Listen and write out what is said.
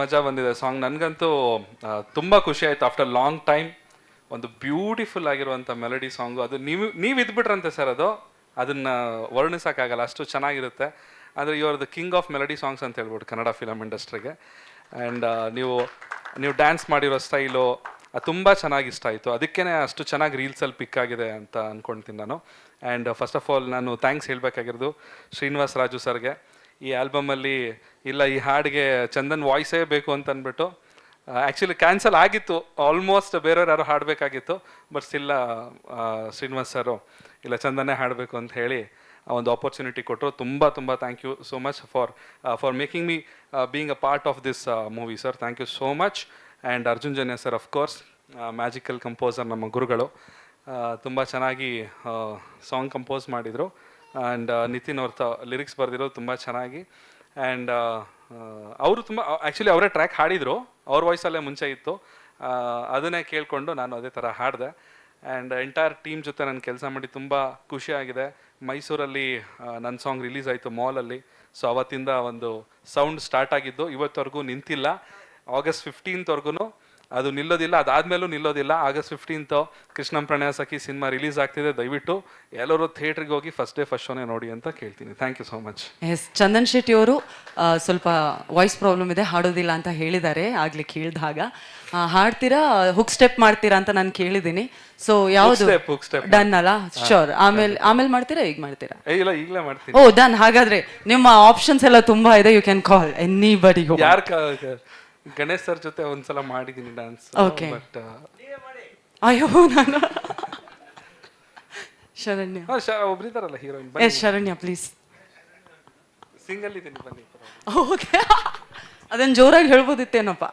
ಮಜಾ ಬಂದಿದೆ. ಸಾಂಗ್ ನನಗಂತೂ ತುಂಬ ಖುಷಿ ಆಯಿತು. ಆಫ್ಟರ್ ಲಾಂಗ್ ಟೈಮ್ ಒಂದು ಬ್ಯೂಟಿಫುಲ್ ಆಗಿರುವಂಥ ಮೆಲಡಿ ಸಾಂಗು ಅದು ನೀವು ನೀವು ಇದ್ಬಿಟ್ರಂತೆ ಸರ್ ಅದು. ಅದನ್ನು ವರ್ಣಿಸೋಕ್ಕಾಗಲ್ಲ, ಅಷ್ಟು ಚೆನ್ನಾಗಿರುತ್ತೆ. ಅಂದರೆ you are the king of melody songs ಅಂತ ಹೇಳ್ಬೋದು ಕನ್ನಡ ಫಿಲಮ್ ಇಂಡಸ್ಟ್ರಿಗೆ ಆ್ಯಂಡ್ ನೀವು ನೀವು ಡ್ಯಾನ್ಸ್ ಮಾಡಿರೋ ಸ್ಟೈಲು ಅದು ತುಂಬ ಚೆನ್ನಾಗಿ ಇಷ್ಟ ಆಯಿತು. ಅದಕ್ಕೇ ಅಷ್ಟು ಚೆನ್ನಾಗಿ ರೀಲ್ಸಲ್ಲಿ ಪಿಕ್ ಆಗಿದೆ ಅಂತ ಅಂದ್ಕೊಳ್ತೀನಿ ನಾನು. ಆ್ಯಂಡ್ ಫಸ್ಟ್ ಆಫ್ ಆಲ್ ನಾನು ಥ್ಯಾಂಕ್ಸ್ ಹೇಳಬೇಕಾಗಿರೋದು ಶ್ರೀನಿವಾಸ್ ರಾಜು ಸರ್ಗೆ ಈ ಆಲ್ಬಮಲ್ಲಿ ಇಲ್ಲ, ಈ ಹಾಡಿಗೆ ಚಂದನ್ ವಾಯ್ಸೇ ಬೇಕು ಅಂತ ಅಂದ್ಬಿಟ್ಟು ಆ್ಯಕ್ಚುಲಿ ಕ್ಯಾನ್ಸಲ್ ಆಗಿತ್ತು. ಆಲ್ಮೋಸ್ಟ್ ಬೇರೆಯವ್ರು ಯಾರು ಹಾಡಬೇಕಾಗಿತ್ತು. ಬಟ್ ಸ್ಟಿಲ್ಲ ಶ್ರೀನಿವಾಸ್ ಸರು, ಇಲ್ಲ ಚಂದನೇ ಹಾಡಬೇಕು ಅಂತ ಹೇಳಿ ಆ ಒಂದು ಆಪರ್ಚುನಿಟಿ ಕೊಟ್ಟರು ತುಂಬ ತುಂಬ thank you so much for for making me being a part of this movie sir thank you so much and Arjun Janya sir of course magical composer ನಮ್ಮ ಗುರುಗಳು. ತುಂಬ ಚೆನ್ನಾಗಿ ಸಾಂಗ್ ಕಂಪೋಸ್ ಮಾಡಿದರು. ಆ್ಯಂಡ್ ನಿತಿನ್ ಅವ್ರ ತ ಲಿರಿಕ್ಸ್ ಬರೆದಿರೋದು ತುಂಬ ಚೆನ್ನಾಗಿ. ಆ್ಯಂಡ್ ಅವರು ತುಂಬ ಆ್ಯಕ್ಚುಲಿ ಅವರೇ ಟ್ರ್ಯಾಕ್ ಹಾಡಿದರು. ಅವ್ರ ವಾಯ್ಸಲ್ಲೇ ಮುಂಚೆ ಇತ್ತು. ಅದನ್ನೇ ಕೇಳಿಕೊಂಡು ನಾನು ಅದೇ ಥರ ಹಾಡಿದೆ. ಆ್ಯಂಡ್ ಎಂಟೈರ್ ಟೀಮ್ ಜೊತೆ ನಾನು ಕೆಲಸ ಮಾಡಿ ತುಂಬ ಖುಷಿಯಾಗಿದೆ ಮೈಸೂರಲ್ಲಿ ನನ್ನ ಸಾಂಗ್ ರಿಲೀಸ್ ಆಯಿತು ಮಾಲಲ್ಲಿ ಸೊ ಅವತ್ತಿಂದ ಒಂದು ಸೌಂಡ್ ಸ್ಟಾರ್ಟ್ ಆಗಿದ್ದು, ಇವತ್ತವರೆಗೂ ನಿಂತಿಲ್ಲ. ಆಗಸ್ಟ್ ಫಿಫ್ಟೀನ್ತ್ವರೆಗೂ ಅದು ನಿಲ್ಲೋದಿಲ್ಲ ಅದಾದ್ಮೇಲೂ ನಿಲ್ಲೋದಿಲ್ಲ. ಆಗಸ್ಟ್ ಫಿಫ್ಟೀನ್ತ್ ಕೃಷ್ಣಂ ಪ್ರಣಯ ಸಖಿ ಸಿನಿಮಾ ರಿಲೀಸ್ ಆಗ್ತಿದೆ. ದಯವಿಟ್ಟು ಎಲ್ಲರೂ ಥಿಯೇಟ್ರಿಗೆ ಹೋಗಿ ಫಸ್ಟ್ ಡೇ ಫಸ್ಟ್ ಶೋನೇ ನೋಡಿ ಅಂತ ಕೇಳ್ತೀನಿ. Thank you so much yes Chandan Shetty ಅವರು ಸ್ವಲ್ಪ ವಾಯ್ಸ್ ಪ್ರಾಬ್ಲಮ್ ಇದೆ ಹಾಡೋದಿಲ್ಲ ಅಂತ ಹೇಳಿದ್ದಾರೆ ಆಗ್ಲಿ ಕೇಳಿದಾಗ. ಹಾಡ್ತೀರಾ ಹುಕ್ ಸ್ಟೆಪ್ ಮಾಡ್ತೀರಾ ಅಂತ ನಾನು ಕೇಳಿದ್ದೀನಿ. ಸೊ ಯಾವುದು? ಡನ್ ಅಲ್ಲ? ಶೋರ್ ಆಮೇಲೆ ಆಮೇಲೆ ಮಾಡ್ತೀರಾ ಈಗ ಮಾಡ್ತೀರಾ? ಇಲ್ಲ ಈಗಲೇ ಮಾಡ್ತೀನಿ. ಓ ಡನ್ ಹಾಗಾದ್ರೆ ನಿಮ್ಮ ಆಪ್ಷನ್ಸ್ ಎಲ್ಲ ತುಂಬಾ ಇದೆ. ಯು ಕ್ಯಾನ್ ಕಾಲ್ ಎನಿ ಬಡಿ ಯಾರು ಗಣೇಶ್ ಸರ್ ಜೊತೆ ಒಂದ್ಸಲ ಮಾಡಿದ್ದೀನಿ ಡ್ಯಾನ್ಸ್ Okay. ಬಟ್ ಅಯ್ಯೋ ನಾನು Sharanya. ಒಬ್ರಿದಾರಲ್ಲ heroine yes Sharanya please single ಇದ್ದೀನಿ ಬನ್ನಿ. ಓಕೆ ಅದನ್ನ ಜೋರಾಗಿ ಹೇಳ್ಬೋದಿತ್ತೇನಪ್ಪ?